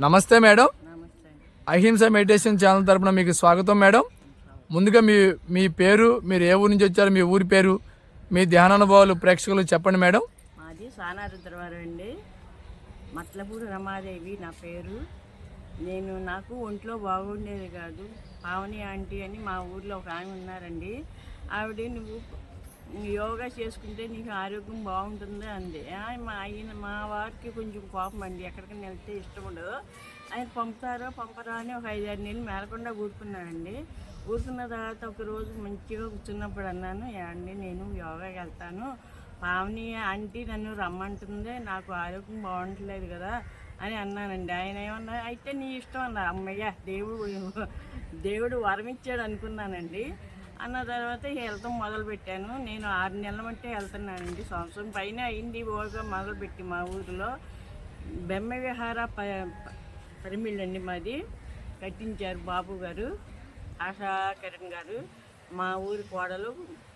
నమస్తే మేడం. అహింస meditation channel తరపున మీకు స్వాగతం మేడం. ముందుగా మీ మీ పేరు మీరు ఏ ఊరు నుంచి వచ్చారు మీ ఊరి పేరు మీ ధ్యానానుభవాలు ప్రేక్షకులు చెప్పండి మేడం. మాది సానారుద్రవారం అండి. మట్లపూడి రమాదేవి నా పేరు. నేను నాకు ఒంట్లో బాగుండేది కాదు. పావని ఆంటీ అని మా ఊర్లో ఒక ఆమె ఉన్నారండి. ఆవిడ నువ్వు యోగా చేసుకుంటే నీకు ఆరోగ్యం బాగుంటుంది అంది. మా ఆయన మా వారికి కొంచెం కోపం అండి ఎక్కడికైనా వెళ్తే ఇష్టం ఉండదు. ఆయన పంపుతారో పంపరా అని ఒక ఐదారు నెలలు మేలకుండా కూర్చున్నానండి కూర్చున్న తర్వాత ఒక రోజు మంచిగా కూర్చున్నప్పుడు అన్నాను అండి నేను యోగాకి వెళ్తాను. పావని ఆంటీ నన్ను రమ్మంటుంది. నాకు ఆరోగ్యం బాగుంటలేదు కదా అని అన్నానండి. ఆయన ఏమన్నా అయితే నీ ఇష్టం అన్నారు. అమ్మయ్య దేవుడు దేవుడు వరం ఇచ్చాడు అనుకున్నానండి. అన్న తర్వాత వెళ్తాం మొదలు పెట్టాను నేను ఆరు నెలల మట్టే వెళ్తున్నానండి సంవత్సరం. పైన అయింది ఓగా మొదలుపెట్టి మా ఊరిలో. బెమ్మ విహార ప పరిమిళ్ళండి మాది. కట్టించారు బాబు గారు ఆశా కిరణ్ గారు మా ఊరి కోడలు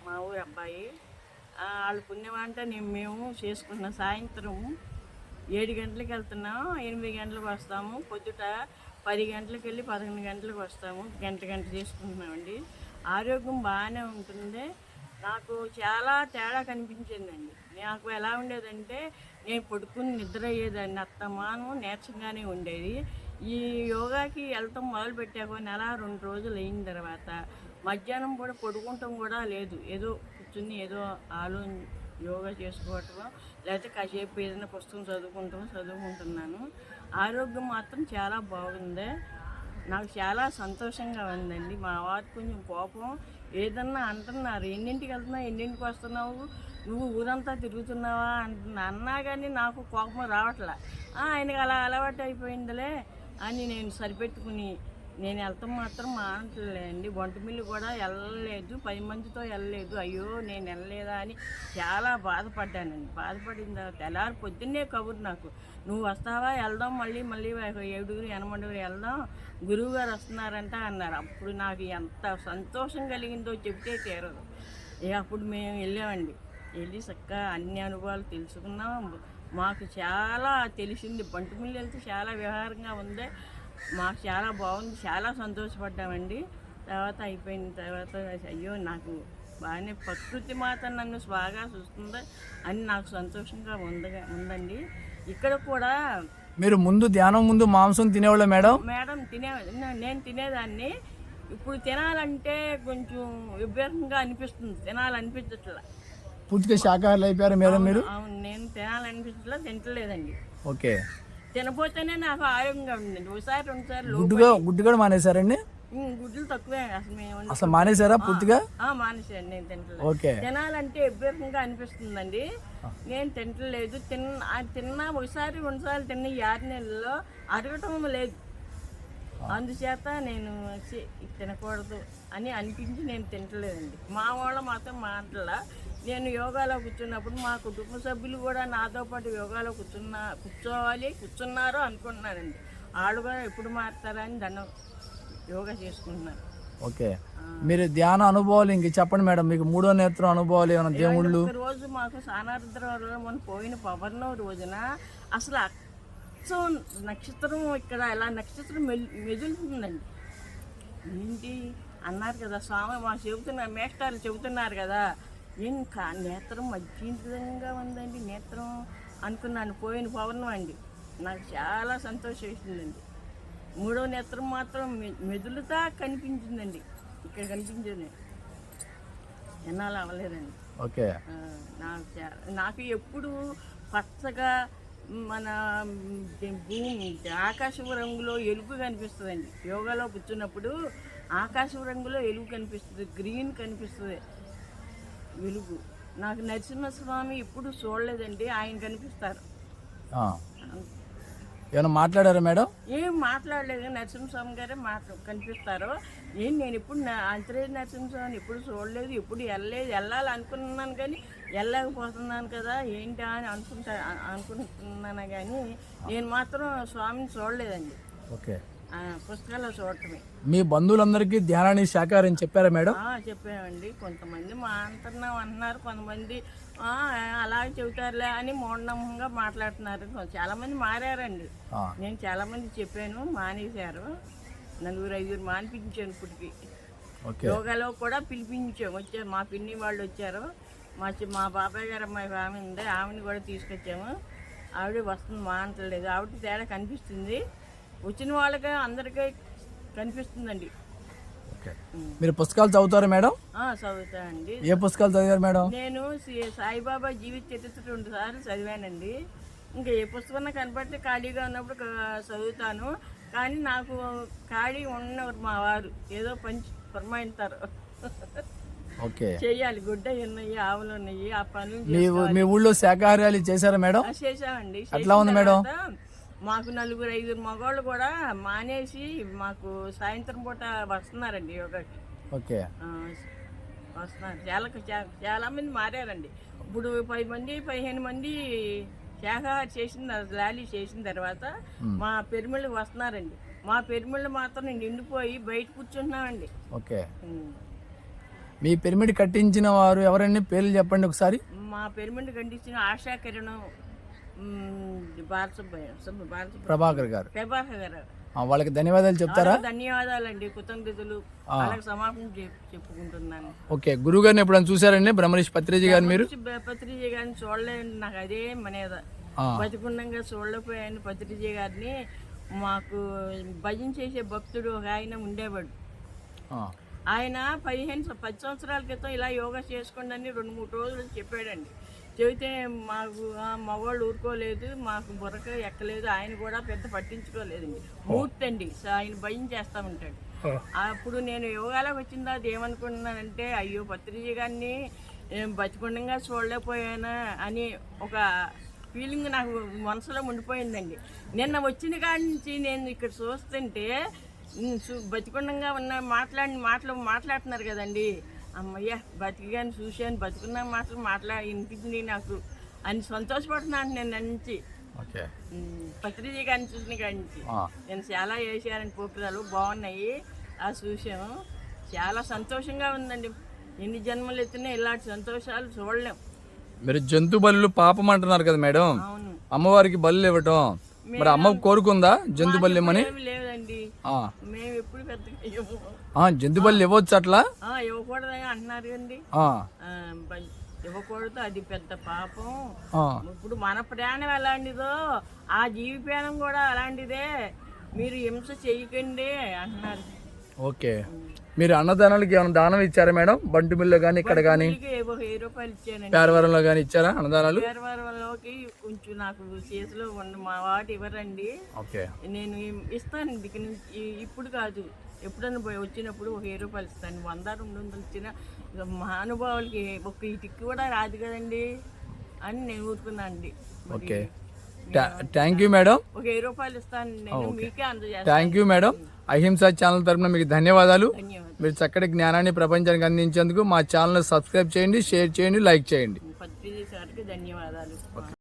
మా ఊరి అబ్బాయి. వాళ్ళు వాళ్ళ పుణ్యమంటే నేను మేము చేసుకున్న సాయంత్రం ఏడు గంటలకు వెళ్తున్నాం ఎనిమిది గంటలకు వస్తాము. పొద్దుట పది గంటలకు వెళ్ళి పదకొండు గంటలకు వస్తాము. గంట గంట చేసుకుంటున్నామండి. ఆరోగ్యం బాగానే ఉంటుంది. నాకు చాలా తేడా కనిపించిందండి. నాకు ఎలా ఉండేదంటే నేను పడుకుని నిద్ర అయ్యేదాన్ని అత్తమానం నేర్చంగానే ఉండేది. ఈ యోగాకి వెళ్తాం మొదలు పెట్టాక నెల రెండు రోజులు అయిన తర్వాత మధ్యాహ్నం కూడా పడుకుంటాం కూడా లేదు. ఏదో కూర్చుని ఏదో ఆలో యోగా చేసుకోవటం లేకపోతే కాసేపు ఏదైనా పుస్తకం చదువుకుంటాం చదువుకుంటున్నాను. ఆరోగ్యం మాత్రం చాలా బాగుంది. నాకు చాలా సంతోషంగా ఉందండి. మా వారికి కొంచెం కోపం. ఏదన్నా అంటున్నారు ఎన్నింటికి వెళ్తున్నావు ఎన్నింటికి వస్తున్నావు నువ్వు ఊరంతా తిరుగుతున్నావా అంటున్నా అన్నా కానీ నాకు కోపం రావట్లే. "ఆ, ఆయనకి అలా అలవాటు అయిపోయిందిలే అని నేను సరిపెట్టుకుని నేను వెళ్తాం మాత్రం మానట్లేదండి. వంట మిల్లు కూడా వెళ్ళలేదు. పది మందితో వెళ్ళలేదు. అయ్యో నేను వెళ్ళలేదా అని చాలా బాధపడ్డానండి. బాధపడిన తర్వాత తెల్లారి పొద్దున్నే కబురు నాకు. నువ్వు వస్తావా? వెళ్దాం మళ్ళీ మళ్ళీ ఏడుగురు ఎనమండుగురు వెళ్దాం. గురువు గారు వస్తున్నారంట అన్నారు. అప్పుడు నాకు ఎంత సంతోషం కలిగిందో చెప్తే తీరదు. అప్పుడు మేము వెళ్ళామండి. వెళ్ళి చక్కగా అన్ని అనుభవాలు తెలుసుకున్నాం. మాకు చాలా తెలిసింది. బంటుమిల్లి వెళ్తే చాలా వ్యవహారంగా ఉంది. మాకు చాలా బాగుంది చాలా సంతోషపడ్డామండి. తర్వాత అయిపోయిన తర్వాత అయ్యో నాకు బాగానే ప్రకృతి మాత నన్ను బాగా చూస్తుంది అని నాకు సంతోషంగా ఉందగా ఉందండి. ఇక్కడ కూడా మీరు ముందు ధ్యానం ముందు మాంసం తినేవాళ్ళ మేడం? మేడం తినే నేను తినేదాన్ని. ఇప్పుడు తినాలంటే కొంచెం విభ్యాసంగా అనిపిస్తుంది తినాలనిపించట్లా. పూర్తిగా శాకాహారులు అయిపోయారు మేడం మీరు? అవును నేను తినాలనిపించట్లా తింటలేదండి. ఓకే. తినపోతేనే నాకు ఆరోగ్యంగా ఉందండి ఒకసారి రెండుసార్లు గుడ్డుగా గుడ్డు కూడా మానేశారండి గుడ్లు తక్కువే అసలు మేము అసలు మానేశారా పూర్తిగా? మానేశాను నేను తింటలేదు ఓకే. తినాలంటే విభ్యాసంగా అనిపిస్తుందండి. నేను తింటలేదు తిన్న తిన్నా ఒకసారి రెండుసార్లు తిన్న ఈ ఆరు నెలల్లో అరగటం లేదు. అందుచేత నేను తినకూడదు అని అనిపించి నేను తింటలేదండి మా వాళ్ళ మాత్రం మాటల నేను యోగాలో కూర్చున్నప్పుడు మా కుటుంబ సభ్యులు కూడా నాతో పాటు యోగాలో కూర్చున్న కూర్చోవాలి కూర్చున్నారు అనుకుంటున్నానండి వాళ్ళు కూడా ఎప్పుడు మారుతారా అని దండం యోగా చేసుకుంటున్నారు. ఓకే. మీరు ధ్యాన అనుభవాలు ఇంక చెప్పండి మేడం మీకు మూడో నేత్రం అనుభవాలు ఏమైనా దేవుళ్ళు? రోజు మాకు సానారుద్ర మన పోయిన పవర్ణం రోజున అసలు అచ్చం నక్షత్రం ఇక్కడ ఇలా నక్షత్రం మెల్ మెదులుతుందండి. ఏంటి? అన్నారు కదా స్వామి మా చెబుతున్నారు మేస్టార్లు చెబుతున్నారు కదా. ఏం కా నేత్రం మధ్యంగా ఉందండి. నేత్రం అనుకున్నాను. పోయిన పవర్ణం అండి. నాకు చాలా సంతోషం వేసిందండి. మూడో నేత్రం మాత్రం మెదులుతా కనిపించిందండి. ఇక్కడ కనిపించింది. ఎన్నాళ్ళు అవ్వలేదండి. ఓకే. నాకు నాకు ఎప్పుడు పచ్చగా మన భూమి ఆకాశం రంగులో ఎలుగు కనిపిస్తుందండి. యోగాలో కూర్చున్నప్పుడు ఆకాశం రంగులో ఎలుగు కనిపిస్తుంది. గ్రీన్ కనిపిస్తుంది. వెలుగు. నాకు నరసింహస్వామి ఎప్పుడు చూడలేదండి ఆయన కనిపిస్తారు. ఏమైనా మాట్లాడారా మేడం? ఏం మాట్లాడలేదు నరసింహస్వామి గారే మాట్లా కనిపిస్తారు. ఏం నేను ఎప్పుడు నా- అంతరేజ్ నరసింహస్వామిని ఎప్పుడు చూడలేదు ఎప్పుడు వెళ్ళలేదు వెళ్ళాలి అనుకున్నాను కానీ వెళ్ళలేకపోతున్నాను కదా ఏంటా అని అనుకుంటా అనుకుంటున్నాను కానీ నేను మాత్రం స్వామిని చూడలేదండి. ఓకే. పుస్తకాల్లో చూడటమే. మీ బంధువులందరికీ ధ్యానాన్ని శాకాహారం చెప్పారా మేడం? చెప్పామండి. కొంతమంది మా అంటున్నాం అంటున్నారు. కొంతమంది "ఆ, అలాగే చెబుతారులే అని మూఢనమ్మకంగా మాట్లాడుతున్నారు. చాలామంది మారారండి. ఆ, నేను చాలామంది చెప్పాను మానేశారు. నలుగురు ఐదుగురు మానిపించాను ఇప్పటికి. యోగాలో కూడా పిలిపించాం. వచ్చారు మా పిన్ని వాళ్ళు వచ్చారు. మా మా బాబాయ్ గారు అమ్మాయి ఆమె ఉంది. ఆమెను కూడా తీసుకొచ్చాము. ఆవిడ వస్తుంది మానట్లేదు. ఆవిడ తేడా కనిపిస్తుంది. వచ్చిన వాళ్ళకి అందరికీ కనిపిస్తుందండి. మీరు పుస్తకాలు చదువుతారా మేడం? చదువుతానండి. ఏ పుస్తకాలు చదివారు మేడం? నేను సి- సాయిబాబా జీవిత చరిత్ర రెండు సార్లు చదివానండి. ఇంకా ఏ పుస్తకం కనపడితే ఖాళీగా ఉన్నప్పుడు చదువుతాను. కానీ నాకు ఖాళీ ఉన్నవారు మా వారు. ఏదో పంచి పురమాయిస్తారు. ఓకే. చేయాలి. గుడ్డ ఉన్నాయి ఆవులు ఉన్నాయి ఆ పనులు మీ ఊళ్ళో శాకాహారాలు చేశారా మేడం? చేసి- చేసామండి ఎట్లా ఉంది మేడం? మాకు నలుగురు ఐదుగురు మగవాళ్ళు కూడా మానేసి మాకు సాయంత్రం పూట వస్తున్నారండి యోగాకి. ఓకే. వస్తున్నారు. చాలా చాలా మంది మారారండి. ఇప్పుడు పది మంది పదిహేను మంది శాఖాహార చేసిన ర్యాలీ చేసిన తర్వాత మా పెరుమిళ్ళు వస్తున్నారండి. మా పెరుమిళ్ళు మాత్రం నిండిపోయి బయట కూర్చుంటున్నామండి ఓకే. మీ పిరమిడ్ కట్టించిన వారు ఎవరండి? పేర్లు చెప్పండి ఒకసారి. మా పెరుమిళ్ళు కండించిన ఆశా కిరణం ప్రభాకర్ గారు. ప్రభాకర్ గారు. ఆ, వాళ్ళకి ధన్యవాదాలు చెప్తారా? వాళ్ళకి ధన్యవాదాలండి. కృతజ్ఞతలు. సమాపం చెప్- చెప్పుకుంటున్నాను. ఓకే గురువు గారిని ఎప్పుడైనా చూసారండి? బ్రహ్మరీష్ పత్రిజీ గారు మీరు? పత్రిజీ గారిని చూడలేండి నాకు. అదే మనేద. బతికుండంగా చూడలేకపోయాను పత్రిజీ గారిని. మాకు భజన చేసే భక్తుడు ఒక ఆయన ఉండేవాడు. ఆయన పదిహేను పది సంవత్సరాల క్రితం ఇలా యోగా చేసుకోండి అని రెండు మూడు రోజులు చెప్పాడండి. చెబితే మాకు మగవాళ్ళు ఊరుకోలేదు మాకు బుర్రక ఎక్కలేదు ఆయన కూడా పెద్ద పట్టించుకోలేదండి మూర్తి అండి సో ఆయన భయం చేస్తూ ఉంటాడు. అప్పుడు నేను యోగాలోకి వచ్చిన తర్వాత ఏమనుకున్నానంటే అయ్యో పత్రిజీ గారిని బతికుండంగా చూడలేకపోయానా అని ఒక ఫీలింగ్ నాకు మనసులో ఉండిపోయిందండి. నిన్న వచ్చిన కాడి నుంచి నేను ఇక్కడ చూస్తుంటే బతికుండంగా ఉన్న మాట్లాడిన మాటలు మాట్లాడుతున్నారు కదండి. అమ్మయ్య బతికిగాని చూశాను బతుకున్న మాటలు మాట్లా వినిపించింది నాకు. అని సంతోషపడుతున్నాను నేను నుంచి. పత్రిజీ గారిని చూసిన ఆ, నేను చాలా వేసారని పోపురాలు బాగున్నాయి ఆ చూసాము చాలా సంతోషంగా ఉందండి. ఎన్ని జన్మలు ఎత్తినా ఇలాంటి సంతోషాలు చూడలేం. మీరు జంతు బలులు పాపం అంటున్నారు కదా మేడం. అమ్మవారికి బలు ఇవ్వటం. మరి అమ్మ కోరుకుందా జంతు బలి ఏమి లేదండి. మేము ఎప్పుడు పెద్దగా ఇవ్వచ్చు అట్లా? ఆ, ఇవ్వకూడదని అంటున్నారు బ- ఇవ్వకూడదు అది పెద్ద పాపం. ఇప్పుడు మన ప్రాణం ఎలాంటిదో ఆ జీవి ప్రాణం కూడా అలాంటిదే. మీరు హింస చేయకండి అంటున్నారు. ఓకే. మీరు అన్నదానాలకి ఏమైనా దానం ఇచ్చారా మేడం? బంటు మిల్లు కానీ ఇక్కడ కానీ పేరవరంలో కానీ ఇచ్చారా అన్నదానాలు? కొంచెం నాకు చేతిలో ఉన్న మా వాటి ఇవ్వరండి ఓకే. నేను ఇస్తాను ఇక నుంచి. ఇ- ఇప్పుడు కాదు. ఎప్పుడన్నా పోయి వచ్చినప్పుడు ఒక వెయ్యి రూపాయలు ఇస్తాను. వంద రెండు వందలు ఇచ్చిన మహానుభావులకి ఒక ఇటుక్కి కూడా రాదు కదండి అని నేను ఊరుకున్నాను అండి. ఓకే. Thank you madam. ఒక వెయ్యి రూపాయలు ఇస్తాను. నేను మీకే అందజేస్తాను. Thank you madam. Ahimsa channel తరపున మీకు ధన్యవాదాలు. మీరు చక్కటి జ్ఞానాన్ని ప్రపంచానికి అందించేందుకు మా ఛానల్ సబ్స్క్రైబ్ చేయండి షేర్ చేయండి లైక్ చేయండి. ధన్యవాదాలు.